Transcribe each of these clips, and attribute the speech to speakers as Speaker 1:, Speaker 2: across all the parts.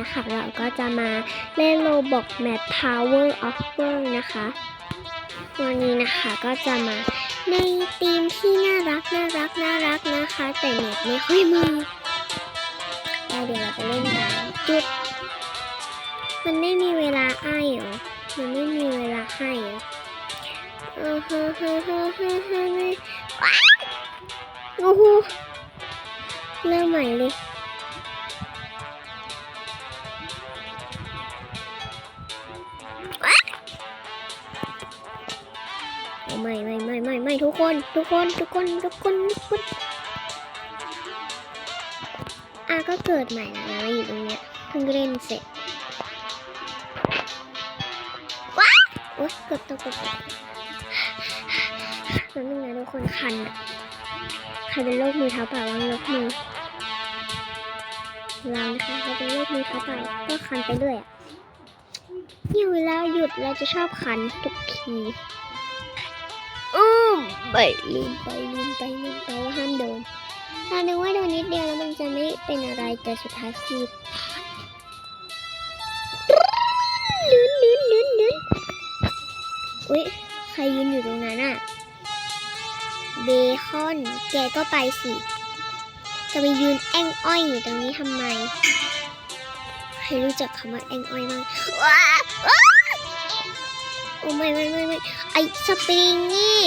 Speaker 1: นะคะเราก็จะมาเล่นโลบอกแมป Power of World นะคะ วันนี้นะคะก็จะมาในธีมที่น่ารักน่ารักน่ารักนะคะ แต่เน็ตไม่ค่อยมีเดี๋ยวเราไปเล่นกันจุด มันไม่มีเวลาอ้ายเหรอมันไม่มีเวลาให้หรอเออเฮ้อเฮ้อเฮ้อเฮ้อเฮ้อไม่ว้าโอ้โหเริ่มใหม่เลย ไม่ไม่ไม่ไม่ไม่ทุกคน ทุกคนทุกคนทุกคนทุกคนอาก็เกิดใหม่แล้วนะมาอยู่ตรงเนี้ยเพิ่งเล่นเสร็จว้าโอ๊ยเกือบตกเกือบตกแล้วนึงนะทุกคนคันอะใครเป็นโรคมือเท้าเปล่าวางยกมือวางนะคะใครเป็นโรคมือเท้าเปล่าก็คันไปเรื่อยอะเนี่ยเวลาหยุดเราจะชอบคันทุกที ไปลืมไปลืมไปลืมไปว่าห้ามโดนถ้านึกว่าโดนนิดเดียวแล้วมันจะไม่เป็นอะไรแต่สุดท้ายคือลื่นลื่นลื่นลื่นอุ๊ยใครยืนอยู่ตรงนั้นอะเบคอนแกก็ไปสิ จะไปยืนแองอ้อยอยู่ตรงนี้ทำไม ใครรู้จักคำว่าแองอ้อยมั้งว้าว้าโอ้ไม่ไม่ไม่ไม่ไอ้สปริงนี่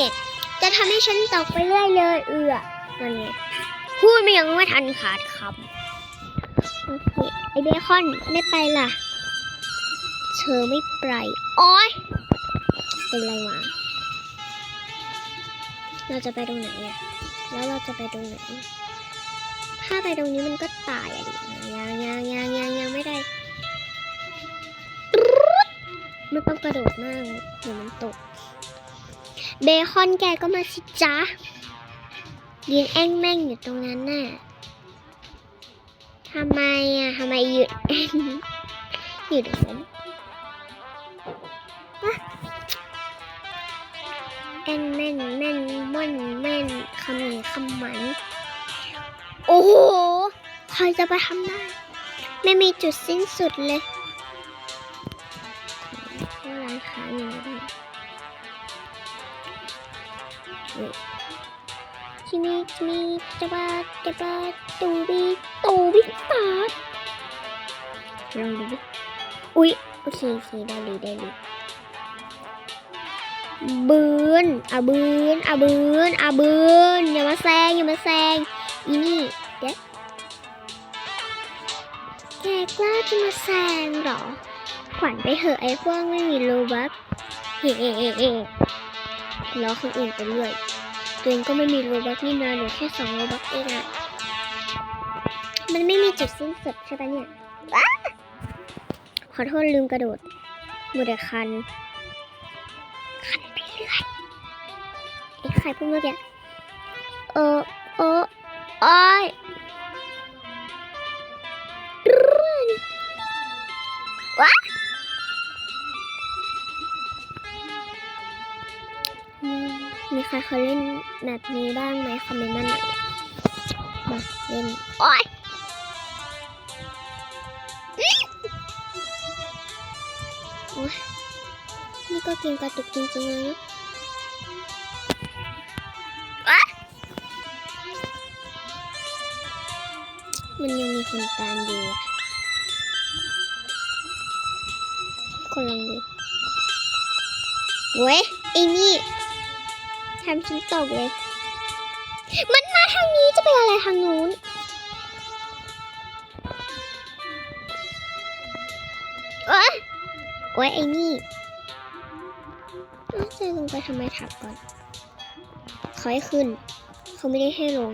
Speaker 1: จะทำให้ฉันตกไปเรื่อยเลยเอือนั่นไงพูดไม่ยังไม่ทันขาดคำโอเคไอเบคอนไม่ไปล่ะ เธอไม่ไปโอ้ยเป็นไรวะเราจะไปตรงไหนอะแล้วเราจะไปตรงไหน ถ้าไปตรงนี้มันก็ตายอะดิยังยังยังยังยังไม่ได้ไม่ต้องกระโดดมากเดี๋ยวมันตก เบคอนแกก็มาสิจ๊ะยืนแอ้งแม่งอยู่ตรงนั้นน่ะทำไมอะทำไมหยุดแอ้งอยู่ตรงนั้นแอ้งแม่นแม่นม่อนแม่นคำหนีคำหมันโอ้โหใครจะไปทำได้ ไม่มีจุดสิ้นสุดเลยร้านค้าอยู่ไหน ชิมิชิมิจะบาจะบาตูบีตูบีปาดลองดูดิอุ๊ยโอเคโอเคได้เลยได้เลยบืนอะบืนอะบืนอะบืนอย่ามาแซงอย่ามาแซงอีนี่เด็กแกกล้าจะมาแซงเหรอ ขวัญไปเหอะไอ้พวกไม่มีโลบัคเฮ้เฮ้เฮ้เฮ้ ล้อคนอื่นไปเรื่อยตัวเองก็ไม่มีโรบักนี่นาหรือแค่สองโรบักเองอะมันไม่มีจุดสิ้นสุดใช่ปะเนี่ยขอโทษลืมกระโดดมือแต่คัน คันไปเรื่อยไอ้ใครพูดเมื่อกี้เออเออโอ้ย ครเคยเล่นแบบนี้บ้างไหมคอมเมนต์มาหน่อยมาเล่นโอ๊ยโอ๊ยนี่ก็เกินกระตุกจริงๆเลยนะอ๊ะมันยังมีคนตามอยู่อะคนลองดูเว้ยไอ้นี่ ทำฉันตกเลย มันมาทางนี้จะไปอะไรทางนู้นเอ้ยโอ้ยไอ้นี่น่าจะลงไปทำไมถักก่อนเขาให้ขึ้น เขาไม่ได้ให้ลง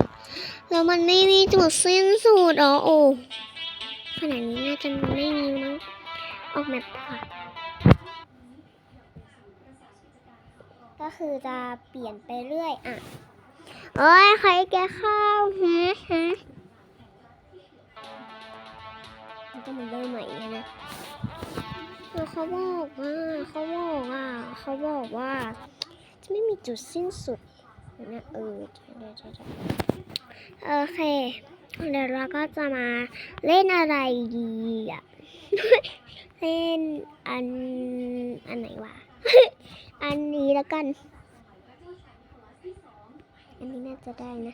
Speaker 1: แล้วมันไม่มีจุดสิ้นสุดอ๋อโอ้ขนาดนี้น่าจะไม่มีมั้งออกแบบค่ะ ก็คือจะเปลี่ยนไปเรื่อยอะโอ้ยใครแกข้าวฮึฮึมันก็มันเริ่มใหม่นะแล้วเขาบอกว่าเขาบอกว่าเขาบอกว่า จะไม่มีจุดสิ้นสุดนะเออเดี๋ยวเดี๋ยวเดี๋ยวโอเคเดี๋ยวเราก็จะมาเล่นอะไรดีอะ เล่นอันอันไหนวะ อันนี้แล้วกัน อันนี้น่าจะได้นะ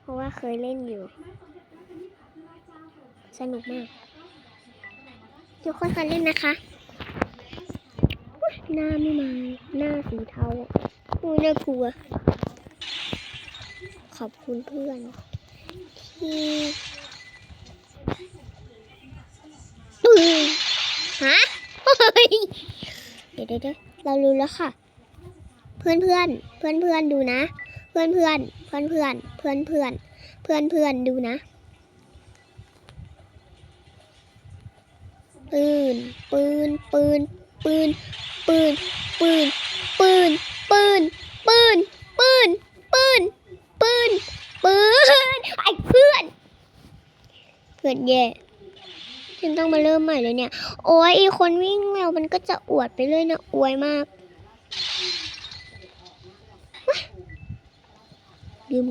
Speaker 1: เพราะว่าเคยเล่นอยู่ สนุกมากทุกคนเคยเล่นนะคะ หน้าไม่มา หน้าสีเทาอุ้ยน่ากลัว ขอบคุณเพื่อน ที่ปืนฮะเฮ้ยเดี๋ยวเดี๋ยว เรารู้แล้วค่ะ เพื่อนเพื่อนเพื่อนเพื่อนดูนะ เพื่อนเพื่อนเพื่อนเพื่อนเพื่อนเพื่อนเพื่อนเพื่อนดูนะ ปืน ปืน ปืน ปืน ปืน ปืน ปืน ปืน ปืน ปืน ปืน ปืน ปืน ไอ้เพื่อน เพื่อนแย่ ฉันต้องมาเริ่มใหม่เลยเนี่ย โอ้ยอีคนวิ่งเร็วมันก็จะอวดไปเรื่อยนะอวยมากลืม